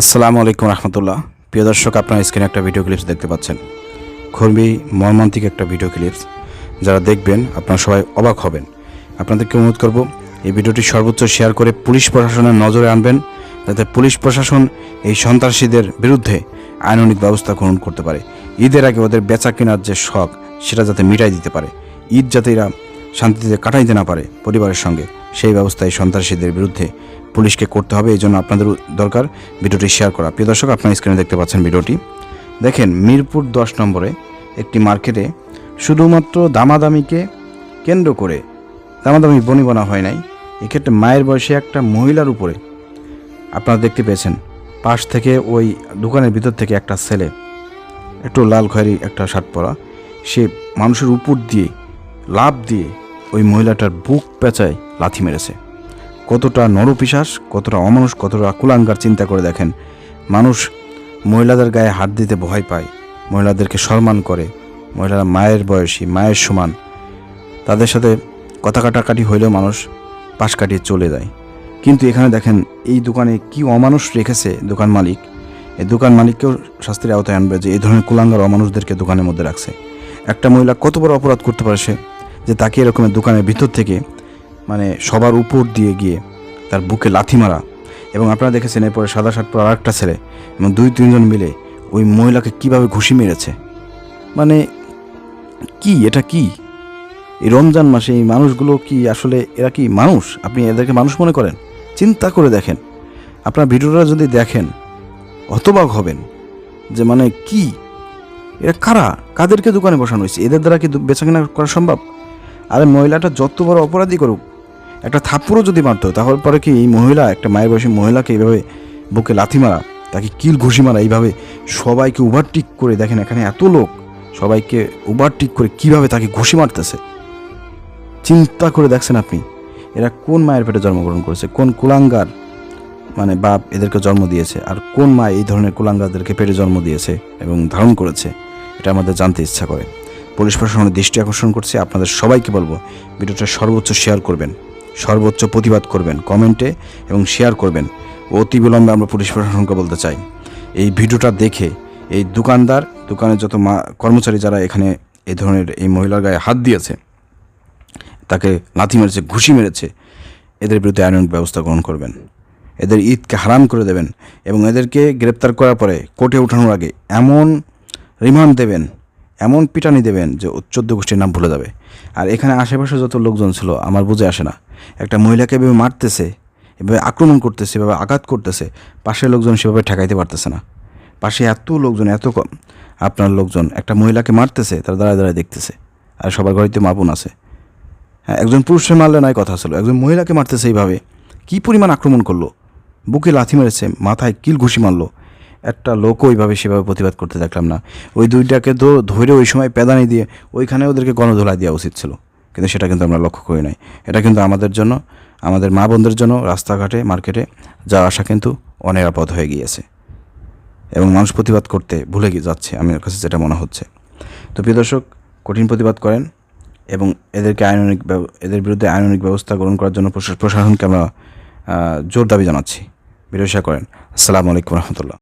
আসসালামু আলাইকুম রহমতুল্লাহ। প্রিয় দর্শক, আপনার স্ক্রিনে একটা ভিডিও ক্লিপস দেখতে পাচ্ছেন। খুবই মর্মান্তিক একটা ভিডিও ক্লিপস যারা দেখবেন, আপনারা সবাই অবাক হবেন। আপনাদেরকে অনুরোধ করব, এই ভিডিওটি সর্বোচ্চ শেয়ার করে পুলিশ প্রশাসনের নজরে আনবেন, যাতে পুলিশ প্রশাসন এই সন্ত্রাসীদের বিরুদ্ধে আইনানুগ ব্যবস্থা গ্রহণ করতে পারে। ঈদের আগে ওদের বেচা কেনার যে শখ, সেটা যাতে মিটাই দিতে পারে। ঈদ যাতে এরা শান্তিতে কাটাইতে না পারে পরিবারের সঙ্গে, সেই ব্যবস্থা এই সন্ত্রাসীদের বিরুদ্ধে পুলিশকে করতে হবে এই জন্য আপনাদের দরকার ভিডিওটি শেয়ার করা। প্রিয় দর্শক, আপনার স্ক্রিনে দেখতে পাচ্ছেন ভিডিওটি। দেখেন, মিরপুর দশ নম্বরে একটি মার্কেটে শুধুমাত্র দামাদামিকে কেন্দ্র করে দামাদামি বনিবনা হয় নাই, এক্ষেত্রে মায়ের বয়সে একটা মহিলার উপরে। আপনারা দেখতে পেয়েছেন, পাশ থেকে ওই দোকানের ভিতর থেকে একটা ছেলে, একটু লাল খয়েরি একটা শার্ট পরা, সে মানুষের উপর দিয়ে লাভ দিয়ে ওই মহিলাটার বুক পেঁচায় লাথি মেরেছে। কতটা নরপিশাস, কতটা অমানুষ, কতটা কুলাঙ্গার চিন্তা করে দেখেন। মানুষ মহিলাদের গায়ে হাত দিতে ভয় পায়, মহিলাদেরকে সম্মান করে। মহিলারা মায়ের বয়সী, মায়ের সমান। তাদের সাথে কথা কাটাকাটি হইলেও মানুষ পাশ কাটিয়ে চলে যায়। কিন্তু এখানে দেখেন, এই দোকানে কি অমানুষ রেখেছে দোকান মালিক? এই দোকান মালিককেও শাস্তির আওতায় আনবে যে এই ধরনের কুলাঙ্গার, অমানুষদেরকে দোকানের মধ্যে রাখছে। একটা মহিলা কত বড় অপরাধ করতে পারে সে? যে তাকে এরকমের দোকানের ভিতর থেকে মানে সবার উপর দিয়ে গিয়ে তার বুকে লাথি মারা। এবং আপনারা দেখেছেন এরপরে সাদা শার্ট পরা আরেকটা ছেলে এবং দুই, তিনজন মিলে ওই মহিলাকে কীভাবে ঘুষি মেরেছে। মানে কি? এটা কি? এই রমজান মাসে এই মানুষগুলো কি আসলে এরা কি মানুষ? আপনি এদেরকে মানুষ মনে করেন? চিন্তা করে দেখেন। আপনার ভিডিওটা যদি দেখেন, হতবাক হবেন যে মানে কি? এরা কারা? কাদেরকে দোকানে বসানো হয়েছে? এদের দ্বারা কি বেচাকেনা করা সম্ভব? আরে মহিলাটা যত বড় অপরাধী করুক একটা থাপ্পড়ও যদি মারতো, তাহলে পরে কি এই মহিলা, একটা মায়ের বয়সী মহিলাকে এইভাবে বুকে লাথি মারা, তাকে কিল ঘুষি মারা, এইভাবে সবাইকে ওভারটিক করে দেখেন এখানে এত লোক, সবাইকে ওভারটিক করে কীভাবে তাকে ঘুষি মারতেছে? চিন্তা করে দেখছেন আপনি, এরা কোন মায়ের পেটে জন্মগ্রহণ করেছে, কোন কুলাঙ্গার মানে বাপ এদেরকে জন্ম দিয়েছে, আর কোন মা এই ধরনের কুলাঙ্গারদেরকে পেটে জন্ম দিয়েছে এবং ধারণ করেছে, এটা আমাদের জানতে ইচ্ছা করে। পুলিশ প্রশাসনের দৃষ্টি আকর্ষণ করছে, আপনাদের সবাইকে বলব, ভিডিওটা সর্বোচ্চ শেয়ার করবেন। সর্বোচ্চ প্রতিবাদ করবেন, কমেন্টে এবং শেয়ার করবেন। অতি বিলম্বে আমরা পুলিশ প্রশাসনকে বলতে চাই। এই ভিডিওটা দেখে এই দোকানদার, দোকানের যত মা, কর্মচারী যারা এখানে এই ধরনের এই মহিলার গায়ে হাত দিয়েছে, তাকে লাথি মেরেছে, ঘুষি মেরেছে, এদের বিরুদ্ধে আইনানুগ ব্যবস্থা গ্রহণ করবেন। এদের ঈদকে হারাম করে দেবেন এবং এদেরকে গ্রেপ্তার করার পরে কোর্টে ওঠানোর আগে এমন রিমান্ড দেবেন, এমন পিটানি দেবেন যে চোদ্দ গোষ্ঠীর নাম ভুলে যাবে। আর এখানে আশেপাশে যত লোকজন ছিল, আমার বুঝে আসে না। একটা মহিলাকে এভাবে মারতেছে, এভাবে আক্রমণ করতেছে, এভাবে আঘাত করতেছে, পাশের লোকজন সেভাবে ঠেকাইতে পারতেছে না। পাশে এত লোকজন, এত কম আপনার লোকজন, একটা মহিলাকে মারতেছে, তারা দাঁড়ায় দাঁড়ায় দেখতেছে। আর সবার ঘরেতে মাপুন আছে। হ্যাঁ একজন পুরুষে মারলে নয় কথা ছিল, একজন মহিলাকে মারতেছে এইভাবে। কী পরিমাণ আক্রমণ করল? বুকে লাথি মেরেছে, মাথায় কিল ঘুষি মারলো। একটা লোকও ওইভাবে সেভাবে প্রতিবাদ করতে দেখলাম না। ওই দুইটাকে তো ধরে ওই সময় পেদানি দিয়ে ওইখানে ওদেরকে গণধোলা দেওয়া উচিত ছিল। কিন্তু সেটা কিন্তু আমরা লক্ষ্য করি নাই। এটা কিন্তু আমাদের জন্য, আমাদের মা বোনদের জন্য রাস্তাঘাটে, মার্কেটে যাওয়া আসা কিন্তু অনিরাপদ হয়ে গিয়েছে। এবং মানুষ প্রতিবাদ করতে ভুলে গিয়ে যাচ্ছে আমার কাছে যেটা মনে হচ্ছে। তো প্রিয় দর্শক, কঠিন প্রতিবাদ করেন এবং এদেরকে আইনানিক ব্যব- এদের বিরুদ্ধে আইনানিক ব্যবস্থা গ্রহণ করার জন্য প্রশাসনকে আমরা জোর দাবি জানাচ্ছি। শেয়ার করেন। আসসালামু আলাইকুম রহমতুল্লাহ।